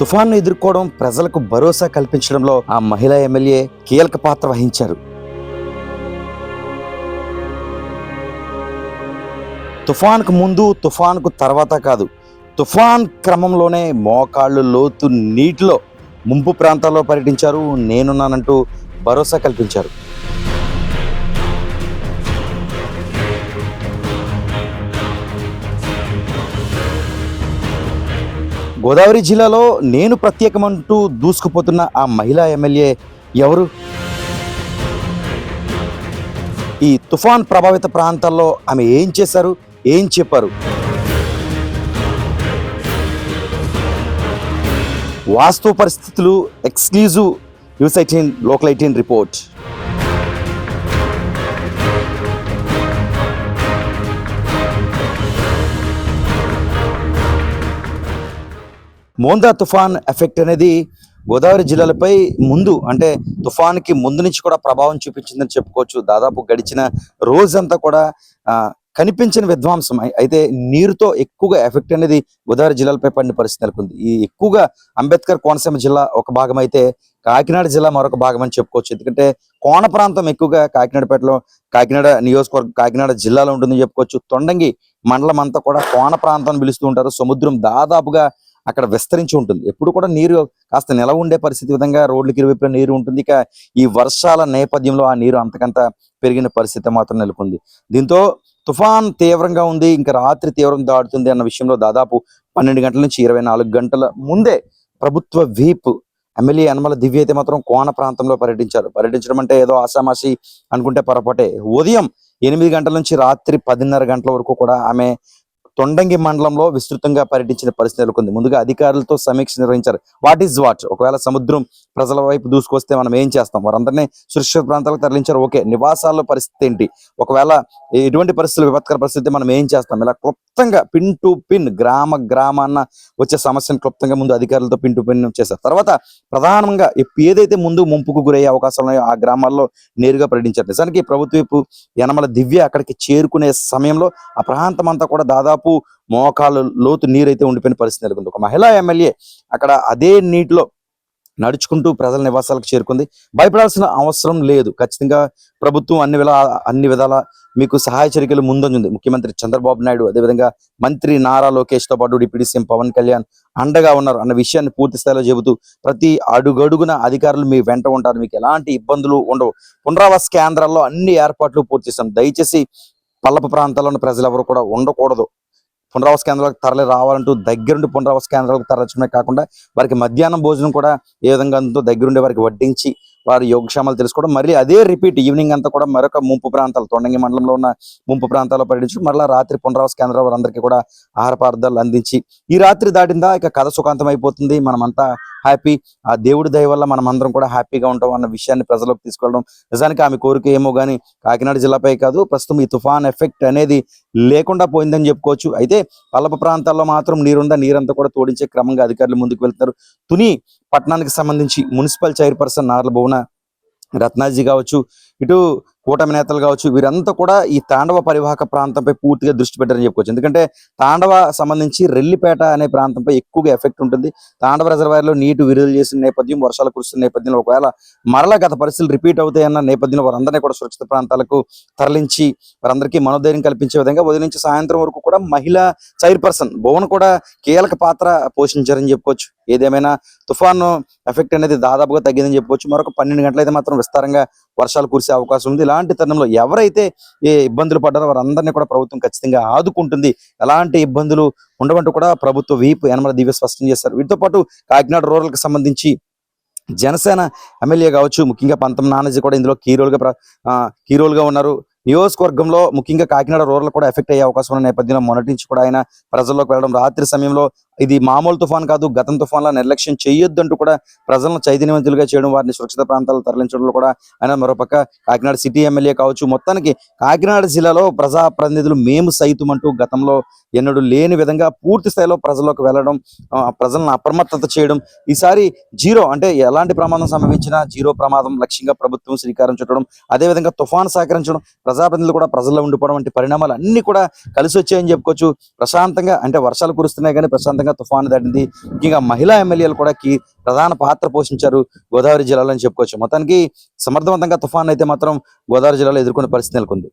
తుఫాన్ను ఎదుర్కోవడం ప్రజలకు భరోసా కల్పించడంలో ఆ మహిళా ఎమ్మెల్యే కీలక పాత్ర వహించారు. తుఫాన్కు ముందు తుఫాన్కు తర్వాత కాదు తుఫాన్ క్రమంలోనే మోకాళ్ళు లోతు నీటిలో ముంపు ప్రాంతాల్లో పర్యటించారు. నేనున్నానంటూ భరోసా కల్పించారు. గోదావరి జిల్లాలో నేను ప్రత్యేకమంటూ దూసుకుపోతున్న ఆ మహిళా ఎమ్మెల్యే ఎవరు? ఈ తుఫాన్ ప్రభావిత ప్రాంతాల్లో ఆమె ఏం చేశారు? ఏం చెప్పారు? వాస్తవ పరిస్థితులు exclusive news eighteen local eighteen report. Montha తుఫాన్ ఎఫెక్ట్ అనేది గోదావరి జిల్లాలపై ముందు అంటే తుఫాన్కి ముందు నుంచి కూడా ప్రభావం చూపించిందని చెప్పుకోవచ్చు. దాదాపు గడిచిన రోజంతా కూడా కనిపించిన విధ్వంసం. అయితే నీరుతో ఎక్కువగా ఎఫెక్ట్ అనేది గోదావరి జిల్లాలపై పడిన పరిస్థితి నెలకొంది. ఈ ఎక్కువగా అంబేద్కర్ కోనసీమ జిల్లా ఒక భాగం అయితే కాకినాడ జిల్లా మరొక భాగం అని చెప్పుకోవచ్చు. ఎందుకంటే కోన ప్రాంతం ఎక్కువగా కాకినాడపేటలో కాకినాడ నియోజకవర్గం కాకినాడ జిల్లాలో ఉంటుందని చెప్పుకోవచ్చు. తొండంగి మండలం అంతా కూడా కోన ప్రాంతం అని పిలుస్తూ ఉంటారు. సముద్రం దాదాపుగా అక్కడ విస్తరించి ఉంటుంది. ఎప్పుడు కూడా నీరు కాస్త నిలవ ఉండే పరిస్థితి విధంగా రోడ్లకి ఇరువైపులా నీరు ఉంటుంది. ఇక ఈ వర్షాల నేపథ్యంలో ఆ నీరు అంతకంత పెరిగిన పరిస్థితి మాత్రం నెలకొంది. దీంతో తుఫాన్ తీవ్రంగా ఉంది. ఇంకా రాత్రి తీవ్రం దాటుతుంది అన్న విషయంలో దాదాపు పన్నెండు గంటల నుంచి ఇరవై నాలుగు గంటల ముందే ప్రభుత్వ వీప్ ఎమ్మెల్యే యనమల దివ్య అయితే మాత్రం కోన ప్రాంతంలో పర్యటించారు. పర్యటించడం అంటే ఏదో ఆసామాసి అనుకుంటే పొరపాటే. ఉదయం ఎనిమిది గంటల నుంచి రాత్రి పదిన్నర గంటల వరకు కూడా ఆమె తొండంగి మండలంలో విస్తృతంగా పర్యటించిన పరిస్థితి నెలకొంది. ముందుగా అధికారులతో సమీక్ష నిర్వహించారు. వాట్ ఈజ్ వాట్ ఒకవేళ సముద్రం ప్రజల వైపు దూసుకొస్తే మనం ఏం చేస్తాం? వారందరినీ సురక్షిత ప్రాంతాలకు తరలించారు. ఓకే నివాసాల్లో పరిస్థితి ఏంటి? ఒకవేళ ఎటువంటి పరిస్థితులు విపత్కర పరిస్థితి మనం ఏం చేస్తాం? ఇలా క్లుప్తంగా పిన్ టు పిన్ గ్రామ గ్రామాన్న వచ్చే సమస్యను క్లుప్తంగా ముందు అధికారులతో పిన్ టు పిన్ చేశారు. తర్వాత ప్రధానంగా ఏదైతే ముందు ముంపుకు గురయ్యే అవకాశాలు ఉన్నాయో ఆ గ్రామాల్లో నేరుగా పర్యటించారు. నిజానికి ప్రభుత్వపు యనమల దివ్య అక్కడికి చేరుకునే సమయంలో ఆ ప్రాంతం అంతా కూడా దాదాపు మోకాలు లోతు నీరైతే ఉండిపోయిన పరిస్థితి నెలకొంది. ఒక మహిళా ఎమ్మెల్యే అక్కడ అదే నీటిలో నడుచుకుంటూ ప్రజల నివాసాలకు చేరుకుంది. భయపడాల్సిన అవసరం లేదు. ఖచ్చితంగా ప్రభుత్వం అన్ని విధాల అన్ని విధాల మీకు సహాయ చర్యలు ముందంజుంది. ముఖ్యమంత్రి చంద్రబాబు నాయుడు అదేవిధంగా మంత్రి నారా లోకేష్తో పాటు డిప్యూటీ సీఎం పవన్ కళ్యాణ్ అండగా ఉన్నారు అన్న విషయాన్ని పూర్తి స్థాయిలో చెబుతూ ప్రతి అడుగడుగున అధికారులు మీ వెంట ఉంటారు. మీకు ఎలాంటి ఇబ్బందులు ఉండవు. పునరావాస కేంద్రాల్లో అన్ని ఏర్పాట్లు పూర్తి చేస్తాం. దయచేసి పల్లపు ప్రాంతాల్లోని ప్రజలు ఎవరు కూడా ఉండకూడదు. పునరావాస కేంద్రాలకు తరలి రావాలంటూ దగ్గరుండి పునరావాస కేంద్రాలకు తరలించడమే కాకుండా వారికి మధ్యాహ్నం భోజనం కూడా ఏ విధంగా అందుతో దగ్గరుండి వారికి వడ్డించి వారి యోగక్షేమాలు తెలుసుకోవడం మళ్ళీ అదే రిపీట్ ఈవినింగ్ అంతా కూడా మరొక ముంపు ప్రాంతాలు తొండంగి మండలంలో ఉన్న ముంపు ప్రాంతాల్లో పర్యటించి మరలా రాత్రి పునరావాస కేంద్రాల వారందరికీ కూడా ఆహార పదార్థాలు అందించి ఈ రాత్రి దాటిందా ఇక కథ సుఖాంతం అయిపోతుంది. మనమంతా హ్యాపీ. ఆ దేవుడి దయ వల్ల మనం అందరం కూడా హ్యాపీగా ఉంటాం అన్న విషయాన్ని ప్రజలకు తీసుకెళ్ళడం. నిజానికి ఆమె కోరిక ఏమో కానీ కాకినాడ జిల్లాపై కాదు ప్రస్తుతం ఈ తుఫాన్ ఎఫెక్ట్ అనేది లేకుండా పోయిందని చెప్పుకోవచ్చు. అయితే పల్లపు ప్రాంతాల్లో మాత్రం నీరుందా నీరంతా కూడా తోడించే క్రమంగా అధికారులు ముందుకు వెళ్తున్నారు. తుని పట్టణానికి సంబంధించి మున్సిపల్ చైర్పర్సన్ నార్ల భువన రత్నాజీ కావచ్చు. ఇటు కూటమి నేతలు కావచ్చు వీరంతా కూడా ఈ తాండవ పరివాహక ప్రాంతంపై పూర్తిగా దృష్టి పెట్టారని చెప్పుకోవచ్చు. ఎందుకంటే తాండవ సంబంధించి రెల్లిపేట అనే ప్రాంతంపై ఎక్కువగా ఎఫెక్ట్ ఉంటుంది. తాండవ రిజర్వాయర్లో నీటి విడుదల చేసిన నేపథ్యం వర్షాలు కురుస్తున్న నేపథ్యంలో ఒకవేళ మరలా గత పరిస్థితులు రిపీట్ అవుతాయన్న నేపథ్యంలో వారందరినీ కూడా సురక్షిత ప్రాంతాలకు తరలించి వారందరికీ మనోధైర్యం కల్పించే విధంగా ఉదయం నుంచి సాయంత్రం వరకు కూడా మహిళా చైర్పర్సన్ భువన్ కూడా కీలక పాత్ర పోషించారని చెప్పుకోవచ్చు. ఏదేమైనా తుఫాను ఎఫెక్ట్ అనేది దాదాపుగా తగ్గిందని చెప్పవచ్చు మరొక పన్నెండు గంటలైతే మాత్రం విస్తారంగా వర్షాలు కురిసే అవకాశం ఉంది. ఇలాంటి తరుణంలో ఎవరైతే ఏ ఇబ్బందులు పడ్డారో వారందరినీ కూడా ప్రభుత్వం ఖచ్చితంగా ఆదుకుంటుంది. ఎలాంటి ఇబ్బందులు ఉండవంటూ కూడా ప్రభుత్వ వీపు యనమల దివ్య స్పష్టం చేశారు. వీటితో పాటు కాకినాడ రూరల్కి సంబంధించి జనసేన ఎమ్మెల్యే కావచ్చు ముఖ్యంగా పంతం నానాజీ కూడా ఇందులో కీ రోల్ కీ గా ఉన్నారు. నియోజకవర్గంలో ముఖ్యంగా కాకినాడ రూరల్ కూడా ఎఫెక్ట్ అయ్యే అవకాశం ఉన్న నేపథ్యంలో మొన్నటి నుంచి కూడా ఆయన ప్రజల్లోకి వెళ్ళడం రాత్రి సమయంలో ఇది మామూలు తుఫాన్ కాదు గతం తుఫాన్లా నిర్లక్ష్యం చేయొద్దంటూ కూడా ప్రజలను చైతన్యవంతులుగా చేయడం వారిని సురక్షిత ప్రాంతాలు తరలించడంలో కూడా ఆయన మరోపక్క కాకినాడ సిటీ ఎమ్మెల్యే కావచ్చు. మొత్తానికి కాకినాడ జిల్లాలో ప్రజా ప్రతినిధులు మేము సైతం అంటూ గతంలో ఎన్నడూ లేని విధంగా పూర్తి స్థాయిలో ప్రజల్లోకి వెళ్ళడం ఆ, ప్రజలను అప్రమత్తత చేయడం ఈసారి జీరో అంటే ఎలాంటి ప్రమాదం సంభవించినా జీరో ప్రమాదం లక్ష్యంగా ప్రభుత్వం శ్రీకారం చుట్టడం అదేవిధంగా తుఫాన్ సహకరించడం ప్రజాప్రతినిధులు కూడా ప్రజల్లో ఉండిపోవడం వంటి పరిణామాలు అన్ని కూడా కలిసి వచ్చాయని చెప్పుకోవచ్చు. ప్రశాంతంగా అంటే వర్షాలు కురుస్తున్నాయి కానీ ప్రశాంతంగా తుఫాను దాటింది. ముఖ్యంగా మహిళా ఎమ్మెల్యేలు కూడా ప్రధాన పాత్ర పోషించారు గోదావరి జిల్లాలో అని చెప్పుకోవచ్చు. మొత్తానికి సమర్థవంతంగా తుఫాన్ అయితే మాత్రం గోదావరి జిల్లాలో ఎదుర్కొనే పరిస్థితి నెలకొంది.